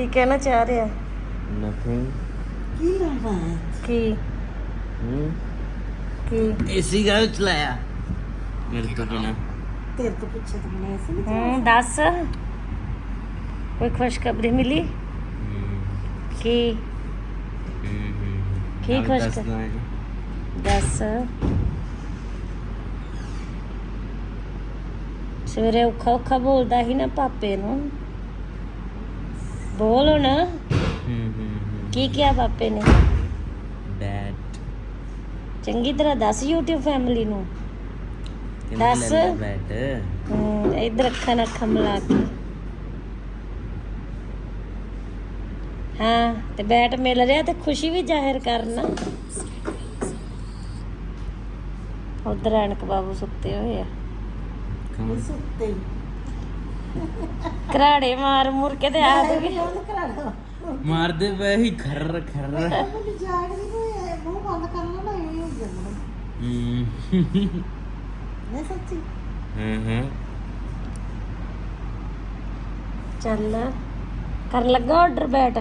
ਕੀ ਕਹਿਣਾ ਚਾਹ ਰਿਹਾ? ਨਥਿੰਗ ਕੀ ਲਾਵਾ ਕੀ? ਹੂੰ? ਕੀ? ਏਸੀ ਗਾ ਚਲਾਇਆ। ਮੇਰੇ ਤੋਂ ਬਿਨਾ। ਤੇਰੇ ਤੋਂ ਪੁੱਛੇ ਤਾਂ ਮੈਂ ਐਸੀ ਨਹੀਂ ਹੂੰ ਦੱਸ। ਕੋਈ ਖੁਸ਼ਖਬਰੀ ਮਿਲੀ? ਕੀ? ਕੀ ਖੁਸ਼ ਕਰ- ਦੱਸ। ਸਵੇਰੇ ਔਖਾ ਔਖਾ ਬੋਲਦਾ ਸੀ ਨਾ ਪਾਪੇ ਨੂੰ। ਬੋਲ ਹੁਣ। ਕੀ ਕਿਹਾ ਪਾਪੇ ਨੇ? ਬੈਟ ਚੰਗੀ ਤਰ੍ਹਾਂ ਦੱਸ YouTube ਫੈਮਿਲੀ ਨੂੰ। ਦੱਸ। ਬੈਟ ਹੂੰ ਇਧਰ ਅੱਖਾਂ ਨਾਲ ਅੱਖਾਂ ਮਿਲਾ ਕੇ। ਹਾਂ ਤੇ ਬੈਟ ਮਿਲ ਰਿਹਾ ਤੇ ਖੁਸ਼ੀ ਵੀ ਜ਼ਾਹਿਰ ਕਰਨਾ। ਉਧਰ ਐਨਕ ਬਾਬੂ ਸੁੱਤੇ ਹੋਏ ਆ। ਸੁੱਤੇ। ਹੀ ਘਰਾੜੇ ਮਾਰ ਮੁਰ ਕੇ ਤੇ ਆ ਦੋਗੇ ਉਹ ਕਰਾ ਲਓ ਮਾਰਦੇ ਪਏ ਹੀ ਖਰ ਖਰ ਮੈਨੂੰ ਜਾਗ ਨਹੀਂ ਹੋਇਆ ਮੂੰਹ ਬੰਦ ਕਰ ਲੈਣਾ ਇਹ ਹੋ ਜਾਂਦਾ ਹੂੰ। ਨਹੀਂ ਸੱਚੀ। ਹਾਂ ਹਾਂ। ਚੱਲ ਕਰ ਲੱਗਾ ਆਰਡਰ ਬੈਟ?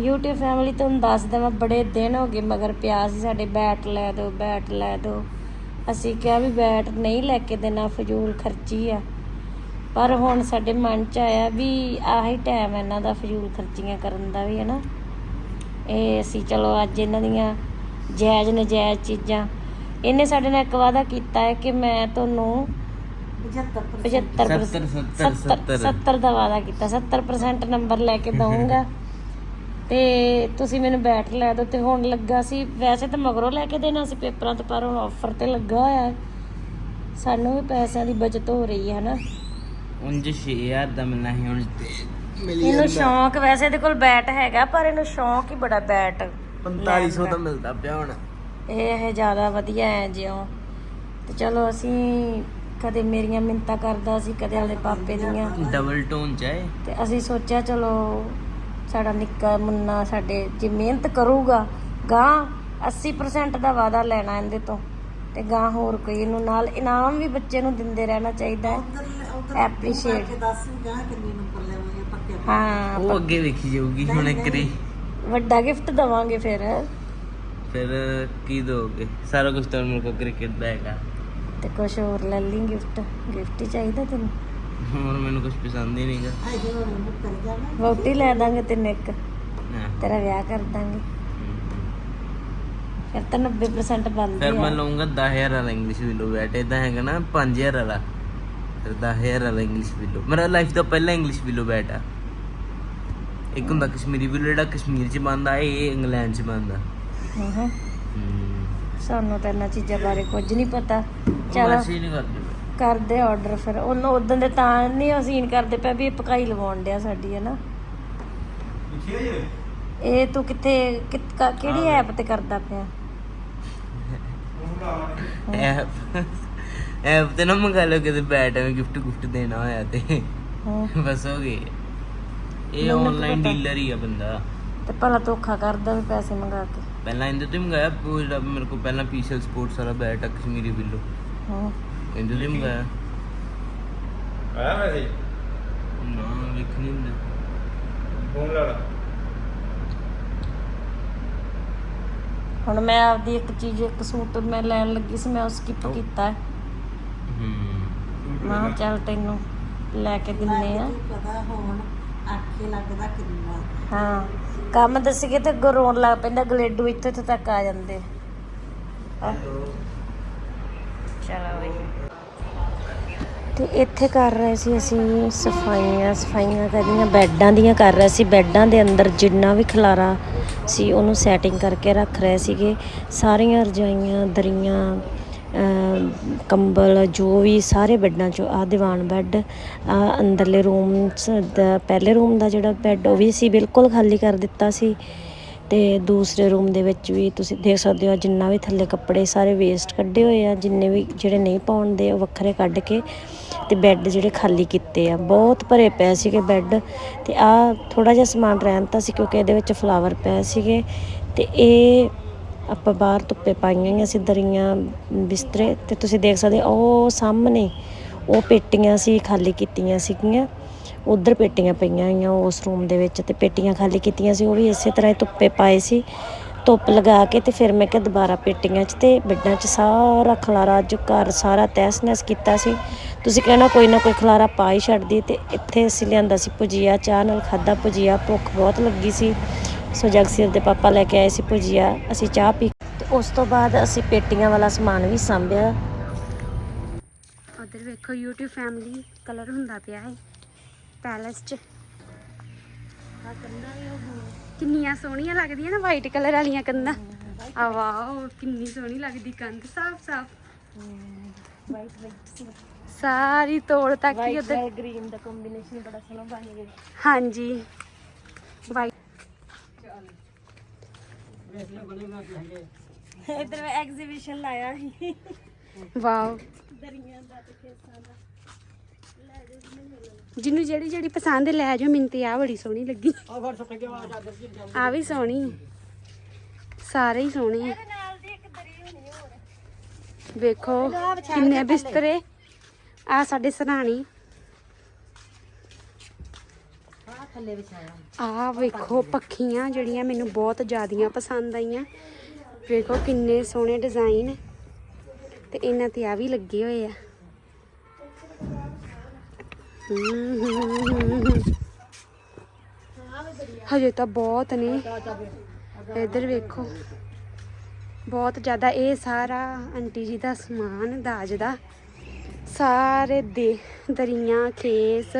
YouTube ਫੈਮਿਲੀ ਤੁਹਾਨੂੰ ਦੱਸ ਦਵਾਂ ਬੜੇ ਦਿਨ ਹੋ ਗਏ ਮਗਰ ਪਿਆ ਸੀ ਸਾਡੇ ਬੈਟ ਲੈ ਦਿਓ ਬੈਟ ਲੈ ਦਿਓ ਅਸੀਂ ਕਿਹਾ ਵੀ ਬੈਟ ਨਹੀਂ ਲੈ ਕੇ ਦੇਣਾ ਫਜ਼ੂਲ ਖਰਚੀ ਆ। ਪਰ ਹੁਣ ਸਾਡੇ ਮਨ ਚ ਆਇਆ ਵੀ ਆਹੀ ਟਾਈਮ ਇਹਨਾਂ ਦਾ ਫਜ਼ੂਲ ਖਰਚੀਆਂ ਕਰਨ ਦਾ ਵੀ ਹੈ ਨਾ। ਇਹ ਅਸੀਂ ਚਲੋ ਅੱਜ ਇਹਨਾਂ ਦੀਆਂ ਜਾਇਜ਼ ਨਜਾਇਜ਼ ਚੀਜ਼ਾਂ ਇਹਨੇ ਸਾਡੇ ਨਾਲ ਇੱਕ ਵਾਅਦਾ ਕੀਤਾ ਹੈ ਕਿ ਮੈਂ ਤੁਹਾਨੂੰ 75 75 70, 70, 70 ਦਾ ਵਾਅਦਾ ਕੀਤਾ 70% ਨੰਬਰ ਲੈ ਕੇ ਦਊਂਗਾ। ਤੇ ਤੁਸੀਂ ਮੈਨੂੰ ਬੈਟ ਲੈ ਦਿਓ ਤੇ ਹੁਣ ਲੱਗਾ ਸੀ ਵੈਸੇ ਤਾਂ ਮਗਰੋਂ ਲੈ ਕੇ ਦੇਣਾ ਸੀ ਪੇਪਰਾਂ ਤੇ ਪਰ ਹੁਣ ਆਫਰ ਤੇ ਲੱਗਾ ਹੋਇਆ। ਸਾਨੂੰ ਵੀ ਪੈਸਿਆਂ ਦੀ ਬਚਤ ਹੋ ਰਹੀ ਹੈ ਨਾ। ਉਂਝ 6000 ਦਾ ਮਿਲਣਾ ਸੀ ਹੁਣ ਤੇ ਮਿਲ ਇਹਨੂੰ ਸ਼ੌਂਕ ਵੈਸੇ ਇਹਦੇ ਕੋਲ ਬੈਟ ਹੈਗਾ ਪਰ ਇਹਨੂੰ ਸ਼ੌਂਕ ਹੀ ਬੜਾ ਬੈਟ 4500 ਦਾ ਮਿਲਦਾ ਪਿਆ ਹੁਣ। ਇਹ ਇਹ ਜ਼ਿਆਦਾ ਵਧੀਆ ਹੈ ਜਿਉਂ। ਤੇ ਚਲੋ ਅਸੀਂ ਕਦੇ ਮੇਰੀਆਂ ਮਿੰਤਾ ਕਰਦਾ ਸੀ ਕਦੇ ਆਪਣੇ ਪਾਪੇ ਦੀਆਂ। ਡਬਲ ਟੋਨ ਚ ਹੈ ਤੇ ਅਸੀਂ ਸੋਚਿਆ ਚਲੋ ਸਾਡਾ ਨਿੱਕਾ ਮੁੰਨਾ ਸਾਡੇ ਜੇ ਮਿਹਨਤ ਕਰੂਗਾ ਗਾਂ 80% ਦਾ ਵਾਅਦਾ ਲੈਣਾ ਇਹਦੇ ਤੋਂ। ਤੇ ਗਾਂ ਹੋਰ ਕੋਈ ਇਹਨੂੰ ਨਾਲ ਇਨਾਮ ਵੀ ਬੱਚੇ ਨੂੰ ਦਿੰਦੇ ਰਹਿਣਾ ਚਾਹੀਦਾ ਹੈ। ਪੱਕੇ ਹਾਂ ਉਹ ਅੱਗੇ ਵੇਖੀ ਜਾਊਗੀ ਹੁਣ ਇੱਕ ਰੀ ਵੱਡਾ ਗਿਫਟ ਦਵਾਂਗੇ ਫਿਰ। ਫਿਰ ਕੀ ਦੋਗੇ? ਸਾਰਾ ਕੁਝ ਤਾਂ ਮੇਰੇ ਕੋਲ ਕ੍ਰਿਕਟ ਦਾ ਹੈਗਾ। ਤੇ ਕੁਝ ਹੋਰ ਲੈ ਲਈ ਗਿਫਟ ਗਿਫਟ ਹੀ ਚਾਹੀਦਾ ਤੈਨੂੰ? ਹੋਰ ਮੈਨੂੰ ਕੁਝ ਪਸੰਦ ਹੀ ਨਹੀਂਗਾ ਨੂੰ ਵੋਟੀ ਲੈ ਦਾਂਗੇ ਤੈਨੂੰ ਇੱਕ। ਤੇਰਾ ਵਿਆਹ ਕਰ ਦਾਂਗੇ। ਫਿਰ ਤਾਂ 90% ਬਣਦੀ ਫਿਰ ਮੈਂ ਆ ਲਵਾਂਗਾ 10000 ਵਾਲਾ ਇੰਗਲਿਸ਼ ਵਿਲੋ ਬੈਟ ਇਦਾਂ ਹੈਗਾ ਨਾ 5000 ਵਾਲਾ। ਫਿਰ 10000 ਵਾਲਾ ਇੰਗਲਿਸ਼ ਵਿਲੋ ਮੇਰਾ ਲਾਈਫ ਦਾ ਪਹਿਲਾ ਇੰਗਲਿਸ਼ ਵਿਲੋ ਬੈਟ ਆ। ਇੱਕ ਹੁੰਦਾ ਕਸ਼ਮੀਰੀ ਵਿਲੋ ਜਿਹੜਾ ਕਸ਼ਮੀਰ 'ਚ ਬੰਦਾ ਇਹ ਇੰਗਲੈਂਡ 'ਚ ਬੰਦਾ ਹੂੰ ਹੂੰ। ਸਾਨੂੰ ਤਾਂ ਇਹਨਾਂ ਚੀਜ਼ਾਂ ਬਾਰੇ ਕੁਝ ਨਹੀਂ ਪਤਾ। ਚਲੋ ਨਹੀਂ ਕਰਦੇ। ਕਰਦੇ ਆਰਡਰ ਫਿਰ। ਉਹਨੂੰ ਉਦੋਂ ਦੇ ਤਾਂ ਨਹੀਂ ਅਸੀਨ ਕਰਦੇ ਪਿਆ ਵੀ ਇਹ ਪਕਾਈ ਲਵਾਉਣ ਡਿਆ ਸਾਡੀ ਹੈ ਨਾ? ਇਹ ਤੂੰ ਕਿੱਥੇ ਕਿਤ- ਕ- ਕਿਹੜੀ ਐਪ ਤੇ ਕਰਦਾ ਪਿਆ? ਐਪ। ਐਪ ਤੇ ਨਾ ਮੰਗਾ ਲਓ ਕਿਤੇ ਬੈਟ ਐਵੇਂ ਗਿਫਟ ਗੁਫਟ ਦੇਣਾ ਹੋਇਆ ਤੇ। ਬਸ ਹੋ ਗਏ। ਇਹ ਆਨਲਾਈਨ। ਡੀਲਰ ਹੀ ਆ ਬੰਦਾ। ਤੇ ਭਲਾ ਧੋਖਾ ਕਰਦਾ ਵੀ ਪੈਸੇ ਮੰਗਾ ਕੇ। ਪਹਿਲਾਂ ਇਹਦੇ ਤੋਂ ਹੀ ਮੰਗਾਇਆ ਉਹ ਜਿਹੜਾ ਮੇਰੇ ਕੋਲ ਪਹਿਲਾਂ ਪੀਸਲ ਸਪੋਰਟਸ ਵਾਲਾ ਬੈਟ ਆ ਕਸ਼ਮੀਰੀ ਬਿੱਲੋ ਹੂੰ। ਇਹਦੇ ਤੋਂ ਹੀ ਮੰਗਾਇਆ। ਆਇਆ ਮੈਸੇਜ ਨਾ ਵੇਖ ਨਹੀਂ ਹੁੰਦਾ ਫੋਨ ਲਾ ਲਾ। ਹੁਣ ਮੈਂ ਆਪਦੀ ਇੱਕ ਚੀਜ਼ ਇੱਕ ਸੂਟ ਮੈਂ ਲੈਣ ਲੱਗੀ ਸੀ ਮੈਂ ਉਹ ਸਕਿਪ ਕੀਤਾ। ਹੈ। ਮੈਂ ਕਿਹਾ ਚੱਲ ਤੈਨੂੰ ਲੈ ਕੇ ਦਿੰਨੇ ਆ। ਪਤਾ ਹੁਣ ਆਖੇ ਲੱਗਦਾ ਕਿੰਨਾ। ਹਾਂ ਕੰਮ ਦੱਸੀਏ ਤੇ ਅੱਗੋਂ ਰੋਣ ਲੱਗ ਪੈਂਦਾ ਗਲੇਡੂ ਇੱਥੇ ਇੱਥੇ ਤੱਕ ਆ ਜਾਂਦੇ। ਆ। ਚਲੋ ਬਈ। ਤੇ ਇੱਥੇ ਕਰ ਰਹੇ ਸੀ ਅਸੀਂ ਸਫਾਈਆਂ ਸਫਾਈਆਂ ਕਰਨੀਆਂ ਬੈੱਡਾਂ ਦੀਆਂ ਕਰ ਰਹੇ ਸੀ ਬੈੱਡਾਂ ਦੇ ਅੰਦਰ ਜਿੰਨਾ ਵੀ ਖਲਾਰਾ ਸੀ, ਉਹਨੂੰ ਸੈਟਿੰਗ ਕਰਕੇ ਰੱਖ ਰਹੇ ਸੀਗੇ। ਸਾਰੀਆਂ ਰਜਾਈਆਂ, ਦਰੀਆਂ ਕੰਬਲ, ਜੋ ਵੀ ਸਾਰੇ ਬੈੱਡਾਂ 'ਚੋਂ ਆ ਦੀਵਾਨ ਬੈੱਡ ਆ ਅੰਦਰਲੇ ਰੂਮ ਦਾ, ਪਹਿਲੇ ਰੂਮ ਦਾ ਜਿਹੜਾ ਬੈੱਡ ਉਹ ਵੀ ਸੀ ਬਿਲਕੁਲ ਖਾਲੀ ਕਰ ਦਿੱਤਾ ਸੀ। ਤੇ ਦੂਸਰੇ ਰੂਮ ਦੇ ਵਿੱਚ ਵੀ ਤੁਸੀਂ ਦੇਖ ਸਕਦੇ ਹੋ, ਜਿੰਨਾ ਵੀ ਥੱਲੇ ਕੱਪੜੇ ਸਾਰੇ ਵੇਸਟ ਕੱਢੇ ਹੋਏ ਆ, ਜਿੰਨੇ ਵੀ ਜਿਹੜੇ ਨਹੀਂ ਪਾਉਣ ਦੇ, ਉਹ ਵੱਖਰੇ ਕੱਢ ਕੇ। ਤੇ ਬੈੱਡ ਜਿਹੜੇ ਖਾਲੀ ਕੀਤੇ ਆ, ਬਹੁਤ ਭਰੇ ਪਏ ਸੀਗੇ ਬੈੱਡ ਤੇ ਆ ਥੋੜਾ ਜਿਹਾ ਸਮਾਨ ਰਹਿਣ ਤਾਂ ਸੀ ਕਿਉਂਕਿ ਇਹਦੇ ਵਿੱਚ ਫਲਾਵਰ ਪਏ ਸੀਗੇ ਤੇ ਇਹ ਆਪਾਂ ਬਾਹਰ ਧੁੱਪੇ ਪਾਈਆਂ ਹੋਈਆਂ ਸੀ, ਦਰੀਆਂ, ਬਿਸਤਰੇ ਤੇ ਤੁਸੀਂ ਦੇਖ ਸਕਦੇ ਹੋ, ਉਹ ਸਾਹਮਣੇ ਉਹ ਪੇਟੀਆਂ ਸੀ, ਖਾਲੀ ਕੀਤੀਆਂ ਸੀਗੀਆਂ। ਉਧਰ ਪੇਟੀਆਂ ਪਈਆਂ ਹੋਈਆਂ ਉਸ ਰੂਮ ਦੇ ਵਿੱਚ ਤੇ ਪੇਟੀਆਂ ਖਾਲੀ ਕੀਤੀਆਂ ਸੀ, ਉਹ ਵੀ ਇਸੇ ਤਰ੍ਹਾਂ ਹੀ ਧੁੱਪੇ ਪਾਏ ਸੀ। ਧੁੱਪ ਲਗਾ ਕੇ ਤੇ ਫਿਰ ਮੈਂ ਕਿਹਾ ਦੁਬਾਰਾ ਪੇਟੀਆਂ 'ਚ ਤੇ ਬੈੱਡਾਂ 'ਚ ਸਾਰਾ ਖਲਾਰਾ ਅੱਜ ਘਰ ਸਾਰਾ ਤਹਿਸ-ਨਹਿਸ ਕੀਤਾ ਸੀ। ਤੁਸੀਂ ਕਹਿਣਾ ਕੋਈ ਨਾ ਕੋਈ ਖਲਾਰਾ ਪਾ ਹੀ ਛੱਡਦੀ ਤੇ ਇੱਥੇ ਅਸੀਂ ਲਿਆਂਦਾ ਸੀ ਭੁਜੀਆ ਚਾਹ ਨਾਲ ਖਾਦਾ ਭੁਜੀਆ ਭੁੱਖ ਬਹੁਤ ਲੱਗੀ ਸੀ। ਸੋ ਜਗਸੀਰ ਦੇ ਪਾਪਾ ਲੈ ਕੇ ਆਏ ਸੀ ਭੁਜੀਆ ਅਸੀਂ ਚਾਹ ਪੀ ਤੇ ਉਸ ਤੋਂ ਬਾਅਦ ਅਸੀਂ ਪੇਟੀਆਂ ਵਾਲਾ ਸਮਾਨ ਵੀ ਸਾਂਭਿਆ। ਉਧਰ ਵੇਖੋ YouTube ਫੈਮਿਲੀ ਕਲਰ ਹੁੰਦਾ ਪਿਆ ਹੈ ਪੈਲਸ 'ਚ। ਕਿੰਨੀਆਂ ਸੋਹਣੀਆਂ ਲੱਗਦੀਆਂ ਨਾ ਵਾਈਟ ਕਲਰ ਵਾਲੀਆਂ ਕੰਧਾਂ। ਆ ਵਾਓ ਕਿੰਨੀ ਸੋਹਣੀ ਲੱਗਦੀ ਕੰਧ ਸਾਫ਼ ਸਾਫ਼। ਵਾਈਟ ਵਾਈਟ ਸਾਰੀ ਤੋੜ ਤੱਕ ਹੀ ਉਧਰ ਗ੍ਰੀਨ ਦਾ ਕੰਬੀਨੇਸ਼ਨ ਬੜਾ ਸੋਹਣਾ ਬਣ ਗਿਆ। ਹਾਂਜੀ। ਵਾਈਟ ਇਧਰ ਐਗਜ਼ੀਬਿਸ਼ਨ ਲਾਇਆ ਸੀ। ਵਾਓ। ਦਰੀਆਂ ਦਾ ਤੇ ਖੇਸਾਂ ਦਾ। ਜਿਹਨੂੰ ਜਿਹੜੀ ਜਿਹੜੀ ਪਸੰਦ ਲੈ ਜਾਓ ਮੈਨੂੰ ਤੇ ਆ ਬੜੀ ਸੋਹਣੀ ਲੱਗੀ। ਆ ਵੀ ਸੋਹਣੀ। ਸਾਰੇ ਹੀ ਸੋਹਣੇ ਆ। ਨਾਲ ਦੀ ਇੱਕ ਦਰੀ ਹੋਣੀ ਹੋਰ। ਵੇਖੋ ਕਿੰਨੇ ਬਿਸਤਰੇ। ਆ ਸਾਡੇ ਸਰਾਣੀ। ਆ ਥੱਲੇ ਵਿਛਾਇਆ। ਆ ਵੇਖੋ ਪੱਖੀਆਂ ਜਿਹੜੀਆਂ ਮੈਨੂੰ ਬਹੁਤ ਜ਼ਿਆਦੀਆਂ ਪਸੰਦ ਆਈਆਂ। ਵੇਖੋ ਕਿੰਨੇ ਸੋਹਣੇ ਡਿਜ਼ਾਈਨ। ਤੇ ਇਹਨਾਂ ਤੇ ਆ ਵੀ ਲੱਗੇ ਹੋਏ ਆ। ਹਜੇ ਤਾਂ ਬਹੁਤ ਨੇ। ਇੱਧਰ ਵੇਖੋ। ਬਹੁਤ ਜ਼ਿਆਦਾ ਇਹ ਸਾਰਾ ਆਂਟੀ ਜੀ ਦਾ ਸਮਾਨ, ਦਾਜ ਦਾ। ਸਾਰੇ ਦੇ ਦਰੀਆਂ, ਖੇਸ,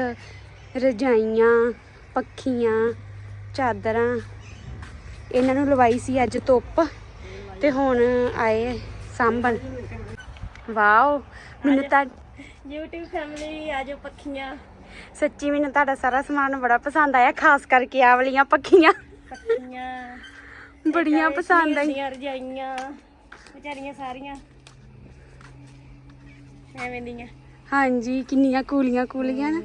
ਰਜਾਈਆਂ, ਪੱਖੀਆਂ, ਚਾਦਰਾਂ। ਇਹਨਾਂ ਨੂੰ ਲਵਾਈ ਸੀ ਅੱਜ ਧੁੱਪ ਤੇ ਹੁਣ ਆਏ ਸਾਂਭਣ। ਵਾਓ, ਮੈਨੂੰ ਤਾਂ YouTube ਫੈਮਿਲੀ ਆ ਜਾਓ ਪੱਖੀਆਂ। ਸੱਚੀ ਮੈਨੂੰ ਤੁਹਾਡਾ ਸਾਰਾ ਸਮਾਨ ਬੜਾ ਪਸੰਦ ਆਇਆ ਖਾਸ ਕਰਕੇ ਆਹ ਵਾਲੀਆਂ ਪੱਖੀਆਂ। ਪੱਖੀਆਂ। ਬੜੀਆਂ ਪਸੰਦ ਆਈ। ਦੀਆਂ ਰਜਾਈਆਂ ਵਿਚਾਰੀਆਂ ਸਾਰੀਆਂ। ਐਵੇਂ ਦੀਆਂ। ਹਾਂਜੀ ਕਿੰਨੀਆਂ ਕੂਲੀਆਂ ਕੂਲੀਆਂ ਨਾ।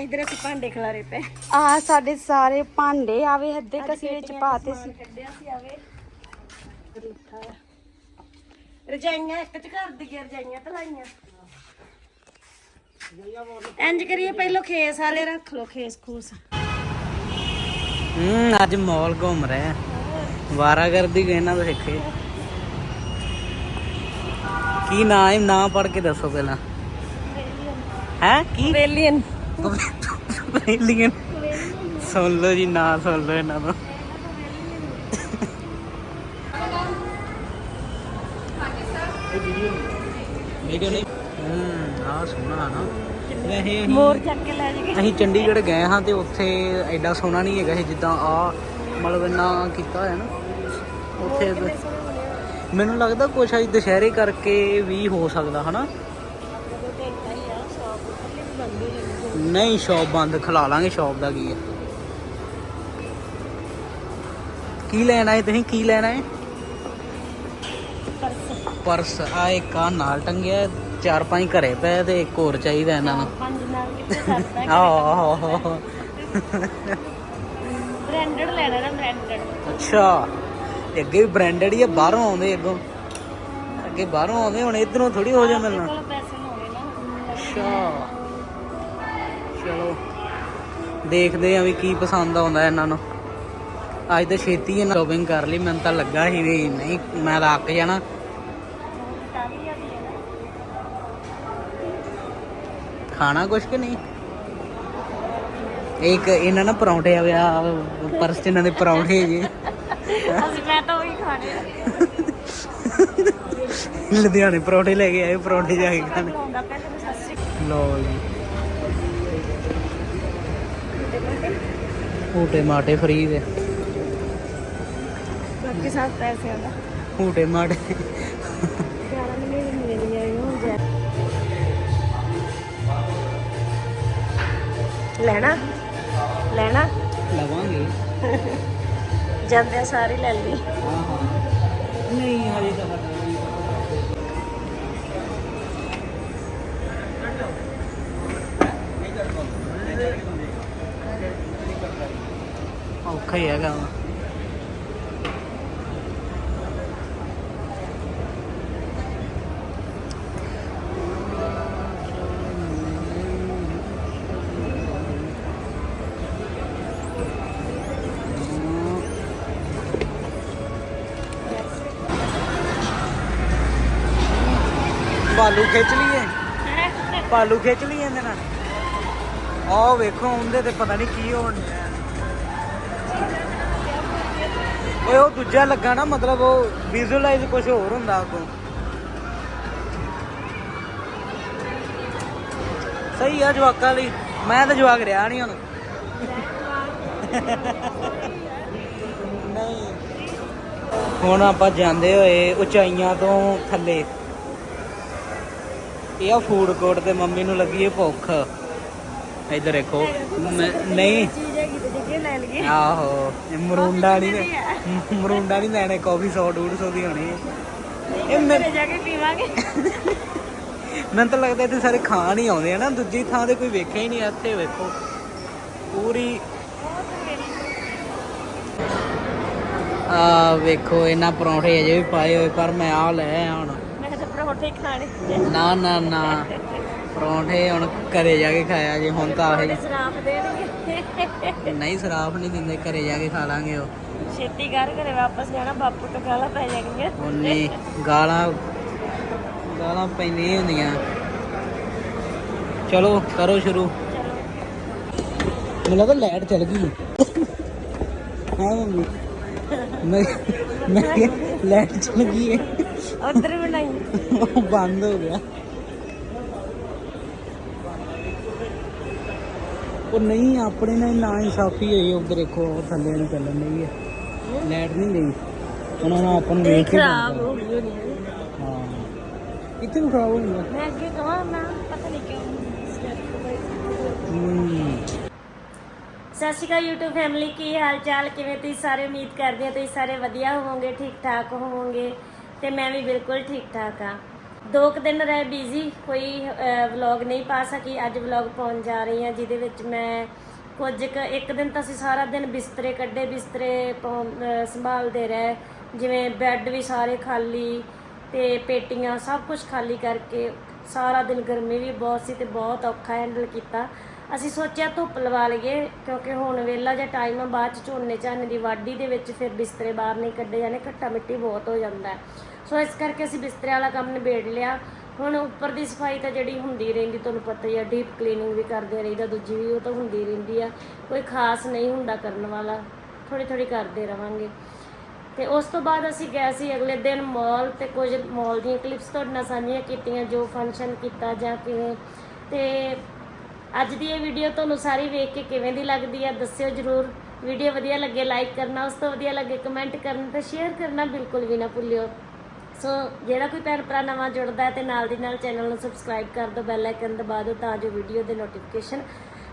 ਇਧਰ ਅਸੀਂ ਭਾਂਡੇ ਖਲਾਰੇ ਪਏ। ਆ ਸਾਡੇ ਸਾਰੇ ਭਾਂਡੇ ਆਵੇ ਅੱਧੇ ਕਸੀ ਵਿੱਚ ਪਾਤੇ ਸੀ। ਕੱਢਿਆ ਸੀ ਆਵੇ। ਰਜਾਈਆਂ ਇੱਕ ਚ ਘਰ ਦੀਆਂ ਰਜਾਈਆਂ ਤੇ ਲਾਈਆਂ ਇੰਜ ਕਰੀਏ ਪਹਿਲਾਂ ਖੇਸ ਵਾਲੇ ਰੱਖ ਲਓ ਖੇਸ ਖੂਸ। ਹੂੰ ਅੱਜ ਮਾਲ ਘੁੰਮ ਰਹੇ। ਆ ਵਾਰਾ ਕਰਦੀ ਗਏ ਨਾ ਸਿੱਖੇ ਕੀ ਨਾਂ ਹੈ? ਨਾਂ ਪੜ ਕੇ ਦੱਸੋ ਪਹਿਲਾਂ। ਹੈ? ਕੀ? ਵੇਲੀਅਨ ਵੇਲੀਅਨ ਸੁਣ ਲਓ ਜੀ ਨਾਂ ਸੁਣ ਲਓ ਇਹਨਾਂ ਦਾ ਵੀਡੀਓ ਨਹੀਂ। ਹੂੰ ਆ ਸੋਹਣਾ ਨਾ। ਵੈਸੇ ਅਸੀਂ ਮੋਰ ਚੱਕ ਕੇ ਲੈ ਜਾਈਏ। ਅਸੀਂ ਚੰਡੀਗੜ੍ਹ ਗਏ ਹਾਂ ਤੇ ਉੱਥੇ ਐਡਾ ਸੋਹਣਾ ਨਹੀਂ ਹੈਗਾ ਸੀ ਜਿੱਦਾਂ ਆ ਮਤਲਬ ਇੰਨਾ ਕੀਤਾ ਹੋਇਆ ਨਾ। ਉੱਥੇ ਮੈਨੂੰ ਲੱਗਦਾ ਕੁਛ ਅਜ ਦੁਸ਼ਹਿਰੇ ਕਰਕੇ ਵੀ ਹੋ ਸਕਦਾ ਹਨਾ? ਨਹੀਂ ਸ਼ਾਪ ਬੰਦ ਖਲਾ ਲਾਂਗੇ ਸ਼ਾਪ ਦਾ ਕੀ ਹੈ ਕੀ ਲੈਣਾ ਹੈ ਤੁਸੀਂ? ਕੀ ਲੈਣਾ ਹੈ ਪਰਸ। ਆ ਇੱਕ ਆ ਨਾਲ ਟੰਗਿਆ। ਹੈ, ਚਾਰ ਪੰਜ ਘਰੇ ਪਏ ਤੇ ਇੱਕ ਹੋਰ ਚਾਹੀਦਾ ਇਹਨਾਂ ਨੂੰ। ਪੰਜ ਨਾਲ ਕਿੱਥੇ ਸਰਦਾ ਆਹੋ ਬ੍ਰਾਂਡਡ ਲੈਣਾ ਨਾ ਬ੍ਰਾਂਡਡ ਅੱਛਾ। ਤੇ ਅੱਗੇ ਵੀ ਬ੍ਰਾਂਡਡ ਹੀ ਆ ਬਾਹਰੋਂ ਆਉਂਦੇ ਅੱਗੋਂ। ਅੱਗੇ ਬਾਹਰੋਂ ਆਉਂਦੇ ਹੁਣ ਇਧਰੋਂ ਥੋੜੀ ਹੋ ਜਾ ਮਿਲਣਾ ਕੋਲ ਪੈਸੇ ਹੋਣੇ ਨਾ। ਅੱਛਾ। ਚਲੋ। ਦੇਖਦੇ ਆ ਵੀ ਕੀ ਪਸੰਦ ਆਉਂਦਾ ਇਹਨਾਂ ਨੂੰ। ਅੱਜ ਤਾਂ ਛੇਤੀ ਇਹਨਾਂ ਸ਼ੋਪਿੰਗ ਕਰ ਲਈ ਮੈਨੂੰ ਤਾਂ ਲੱਗਾ ਸੀ ਵੀ ਨਹੀਂ ਮੈਂ ਤਾਂ ਅੱਕ ਜਾਣਾ। ਖਾਣਾ ਕੁਛ ਕਿ ਨਹੀਂ? ਇੱਕ ਇਹਨਾਂ ਨਾ ਪਰੌਂਠੇ ਆ ਪਰਸ ਇਹਨਾਂ ਦੇ ਪਰੌਂਠੇ ਜੇ। ਅਸੀਂ ਮੈਂ ਤਾਂ ਉਹੀ ਖਾਣੇ ਆ। ਲੁਧਿਆਣੇ ਪਰੌਂਠੇ ਲੈ ਕੇ ਆਏ ਪਰੌਂਠੇ ਜਾ ਕੇ ਖਾਣੇ। ਆਉਂਦਾ ਪਿਆ ਤੈਨੂੰ ਸਤਿ ਸ਼੍ਰੀ ਲੋ ਜੀ। ਹੂਟੇ ਮਾਟੇ ਫਰੀ ਦੇ। ਬਾਕੀ ਸਭ ਪੈਸਿਆਂ ਦਾ ਹੂਟੇ ਮਾਟੇ। ਲੈਣਾ? ਲੈਣਾ? ਲਵਾਂਗੇ। ਜਾਂਦੇ ਸਾਰੇ ਲੈ ਲਈ। ਹਾਂ ਹਾਂ। ਨਹੀਂ ਹਜੇ ਤਾਂ ਔਖਾ ਹੀ ਹੈਗਾ ਭਾਲੂ ਖਿੱਚ ਲਈਏ। ਭਾਲੂ ਖਿੱਚ ਲਈਏ ਇਹਦੇ ਨਾਲ। ਆਹ ਵੇਖੋ ਉਹਦੇ ਤੇ ਪਤਾ ਨਹੀਂ ਕੀ ਹੋਣ ਡਿਆ। ਓਏ ਉਹ ਦੂਜਾ ਲੱਗਾ ਨਾ ਮਤਲਬ ਉਹ ਵਿਜ਼ੂਅਲਾਈਜ਼ ਕੁਝ ਹੋਰ ਹੁੰਦਾ ਉਦੋਂ ਸਹੀ ਆ ਜਵਾਕਾਂ ਲਈ। ਮੈਂ ਤਾਂ ਜਵਾਕ ਰਿਹਾ ਨਹੀਂ ਹੁਣ। ਨਹੀਂ। ਹੁਣ ਆਪਾਂ ਜਾਂਦੇ ਹੋਏ ਉਚਾਈਆਂ ਤੋਂ ਥੱਲੇ। ਇਹ ਆ ਫੂਡ ਕੋਰਟ ਤੇ ਮੰਮੀ ਨੂੰ ਲੱਗੀ ਹੈ ਭੁੱਖ। ਇੱਧਰ ਦੇਖੋ ਨਹੀਂ। ਚੀਜ਼ ਹੈਗੀ ਤੇ ਜਿੱਕੇ ਲੈ ਲਈਏ ਆਹੋ ਇਹ ਮਰੂੰਡਾ ਨਹੀਂ ਮਰੂੰਡਾ ਨਹੀਂ ਲੈਣੇ ਕਾਫੀ 100 150 ਦੀ ਹੋਣੀ ਹੈ ਇਹ ਮੈਂ ਘਰੇ ਜਾ ਕੇ ਪੀਵਾਂਗੇ। ਮੈਨੂੰ ਤਾਂ ਲੱਗਦਾ ਇੱਥੇ ਸਾਰੇ ਖਾਣ ਹੀ ਆਉਂਦੇ ਆ ਨਾ ਦੂਜੀ ਥਾਂ ਤੇ ਕੋਈ ਵੇਖਿਆ ਹੀ ਨਹੀਂ ਇੱਥੇ ਵੇਖੋ। ਪੂਰੀ ਆ ਵੇਖੋ ਇਹਨਾਂ ਪਰੌਂਠੇ ਅਜੇ ਵੀ ਪਾਏ ਹੋਏ ਪਰ ਮੈਂ ਆ ਲੈ ਆਇਆ ਹੁਣ ਪਰੌਂਠੇ ਖਾਣੇ। ਨਾ ਨਾ ਨਾ। ਪਰੌਂਠੇ ਹੁਣ ਘਰੇ ਜਾ ਕੇ ਖਾਇਆ ਜੇ ਹੁਣ ਤਾਂ ਆਹੀ। ਸਰਾਫ ਦੇਣਗੇ। ਨਹੀਂ ਸਰਾਫ ਨਹੀਂ ਦਿੰਦੇ ਘਰੇ ਜਾ ਕੇ ਖਾ ਲਾਂਗੇ ਉਹ। ਛੇਤੀ ਕਰ ਘਰੇ ਵਾਪਸ ਜਾਣਾ ਬਾਪੂ ਤੋਂ ਗਾਲਾਂ ਪੈ ਜਾਣਗੀਆਂ। ਉਹਨੇ ਗਾਲਾਂ ਗਾਲਾਂ ਪੈਂਦੀਆਂ ਹੁੰਦੀਆਂ। ਚਲੋ ਕਰੋ ਸ਼ੁਰੂ। ਮੈਨੂੰ ਲੱਗਦਾ ਲਾਈਟ ਚਲ ਗਈ ਹਾਂ ਮੰਮੀ। ਮੈਂ ਮੈਂ ਕਿਹਾ ਲਾਈਟ ਚਲ ਗਈ ਹੈ ਉਧਰ ਬਣਾਈ। ਉਹ ਬੰਦ ਹੋ ਗਿਆ। ਉਹ ਨਹੀਂ ਆਪਣੇ ਨਾਲ ਨਾ ਇਨਸਾਫੀ ਹੋਈ ਉਧਰ ਦੇਖੋ ਉਹ ਥੱਲੇ ਨੂੰ ਚੱਲਣ ਨਹੀਂ ਹੈ ਲਾਈਟ ਨਹੀਂ ਗਈ। ਉਹਨਾਂ ਨੂੰ ਆਪਾਂ ਨੂੰ ਵੇਖ ਕੇ ਖਰਾਬ ਹੋ ਗਈ ਹੋਣੀ ਹੈ। ਕਿੱਥੇ ਨੂੰ ਖਰਾਬ ਹੋ ਮੈਂ ਅੱਗੇ ਕਹਾਂ ਨਾ ਪਤਾ ਨਹੀਂ ਕਿਉਂ ਸਤਿ ਸ਼੍ਰੀ ਅਕਾਲ YouTube ਫੈਮਿਲੀ ਕੀ ਹਾਲ ਚਾਲ ਕਿਵੇਂ ਤੁਸੀਂ ਸਾਰੇ? ਉਮੀਦ ਕਰਦੇ ਹਾਂ ਤੁਸੀਂ ਸਾਰੇ ਵਧੀਆ ਹੋਵੋਗੇ ਠੀਕ ਠਾਕ ਹੋਵੋਗੇ ਤੇ ਮੈਂ ਵੀ ਬਿਲਕੁਲ ਠੀਕ ਠਾਕ ਆ ਦੋ ਕੁ ਦਿਨ ਰਹਿ ਬਿਜ਼ੀ ਕੋਈ ਵਲੌਗ ਨਹੀਂ ਪਾ ਸਕੀ। ਅੱਜ ਵਲੌਗ ਪਾਉਣ ਜਾ ਰਹੀ ਹਾਂ, ਜਿਹਦੇ ਵਿੱਚ ਮੈਂ ਕੁਝ ਕੁ, ਇੱਕ ਦਿਨ ਤਾਂ ਅਸੀਂ ਸਾਰਾ ਦਿਨ ਬਿਸਤਰੇ ਕੱਢੇ, ਬਿਸਤਰੇ ਪਾਉਣ- ਸੰਭਾਲਦੇ ਰਹੇ। ਜਿਵੇਂ ਬੈੱਡ ਵੀ ਸਾਰੇ ਖਾਲੀ ਤੇ ਪੇਟੀਆਂ ਸਭ ਕੁਝ ਖਾਲੀ ਕਰਕੇ ਸਾਰਾ ਦਿਨ ਗਰਮੀ ਵੀ ਬਹੁਤ ਸੀ ਤੇ ਬਹੁਤ ਔਖਾ ਹੈਂਡਲ ਕੀਤਾ। ਅਸੀਂ ਸੋਚਿਆ ਧੁੱਪ ਲਵਾ ਲਈਏ, ਕਿਉਂਕਿ ਹੁਣ ਵੇਲਾ ਜਿਹਾ ਟਾਈਮ ਆ, ਬਾਅਦ ਚ ਝੋਨੇ ਝਾਨੇ ਦੀ ਵਾਢੀ ਦੇ ਵਿੱਚ ਫਿਰ ਬਿਸਤਰੇ ਬਾਹਰ ਨਹੀਂ ਕੱਢੇ ਜਾਣੇ ਘੱਟਾ ਮਿੱਟੀ ਬਹੁਤ ਹੋ ਜਾਂਦਾ ਸੋ ਇਸ ਕਰਕੇ ਅਸੀਂ ਬਿਸਤਰੇ ਵਾਲਾ ਕੰਮ ਨਿਬੇੜ ਲਿਆ। ਹੁਣ ਉੱਪਰ ਦੀ ਸਫ਼ਾਈ ਤਾਂ ਜਿਹੜੀ ਹੁੰਦੀ ਰਹਿੰਦੀ, ਤੁਹਾਨੂੰ ਪਤਾ ਹੀ ਆ ਡੀਪ ਕਲੀਨਿੰਗ ਵੀ ਕਰਦੇ ਰਹੀਦਾ, ਦੂਜੀ ਵੀ ਉਹ ਤਾਂ ਹੁੰਦੀ ਰਹਿੰਦੀ ਆ। ਕੋਈ ਖਾਸ ਨਹੀਂ ਹੁੰਦਾ ਕਰਨ ਵਾਲਾ ਥੋੜੀ ਥੋੜੀ ਕਰਦੇ ਰਵਾਂਗੇ। ਤੇ ਉਸ ਤੋਂ ਬਾਅਦ ਅਸੀਂ ਗਏ ਸੀ ਅਗਲੇ ਦਿਨ ਮਾਲ ਤੇ ਕੁਝ ਮਾਲ ਦੀਆਂ ਕਲਿੱਪਸ ਤੁਹਾਡੇ ਨਾਲ ਸਾਂਝੀਆਂ ਕੀਤੀਆਂ, ਜੋ ਫੰਕਸ਼ਨ ਕੀਤਾ ਜਾਂ ਕਿਵੇਂ। ਤੇ ਅੱਜ ਦੀ ਇਹ ਵੀਡੀਓ ਤੁਹਾਨੂੰ ਸਾਰੀ ਵੇਖ ਕੇ ਕਿਵੇਂ ਦੀ ਲੱਗਦੀ ਹੈ, ਦੱਸਿਓ ਜਰੂਰ। ਵੀਡੀਓ ਵਧੀਆ ਲੱਗੇ ਲਾਈਕ ਕਰਨਾ, ਉਸ ਤੋਂ ਵਧੀਆ ਲੱਗੇ ਕਮੈਂਟ ਕਰਨਾ ਤੇ ਸ਼ੇਅਰ ਕਰਨਾ ਬਿਲਕੁਲ ਵੀ ਨਾ ਭੁੱਲਿਓ। ਸੋ ਜਿਹੜਾ ਕੋਈ ਭੈਣ ਭਰਾ ਨਵਾਂ ਜੁੜਦਾ ਹੈ ਤੇ ਨਾਲ ਦੀ ਨਾਲ ਚੈਨਲ ਨੂੰ ਸਬਸਕ੍ਰਾਈਬ ਕਰ ਦਿਓ ਬੈਲ ਆਈਕਨ ਦਬਾ ਦਿਓ ਤਾਂ ਜੋ ਵੀਡੀਓ ਦੇ ਨੋਟੀਫਿਕੇਸ਼ਨ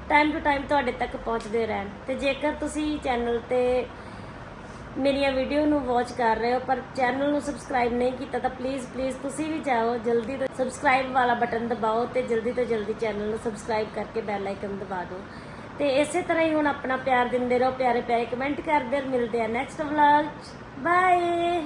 ਟਾਈਮ ਟੂ ਟਾਈਮ ਤੁਹਾਡੇ ਤੱਕ ਪਹੁੰਚਦੇ ਰਹਿਣ। ਤੇ ਜੇਕਰ ਤੁਸੀਂ ਚੈਨਲ ਤੇ ਮੇਰੀਆਂ ਵੀਡੀਓ ਨੂੰ ਵਾਚ ਕਰ ਰਹੇ ਹੋ, ਪਰ ਚੈਨਲ ਨੂੰ ਸਬਸਕ੍ਰਾਈਬ ਨਹੀਂ ਕੀਤਾ ਤਾਂ ਪਲੀਜ਼ ਪਲੀਜ਼ ਤੁਸੀਂ ਵੀ ਜਾਓ, ਜਲਦੀ ਤੋਂ ਸਬਸਕ੍ਰਾਈਬ ਵਾਲਾ ਬਟਨ ਦਬਾਓ ਤੇ ਜਲਦੀ ਤੋਂ ਜਲਦੀ ਚੈਨਲ ਨੂੰ ਸਬਸਕ੍ਰਾਈਬ ਕਰਕੇ ਬੈਲ ਆਈਕਨ ਦਬਾ ਦਿਓ। ਤੇ ਇਸੇ ਤਰ੍ਹਾਂ ਹੀ ਹੁਣ ਆਪਣਾ ਪਿਆਰ ਦਿੰਦੇ ਰਹੋ, ਪਿਆਰੇ ਪਿਆਰੇ ਕਮੈਂਟ ਕਰਦੇ ਮਿਲਦੇ ਆ ਨੈਕਸਟ ਵਲੌਗ ਬਾਏ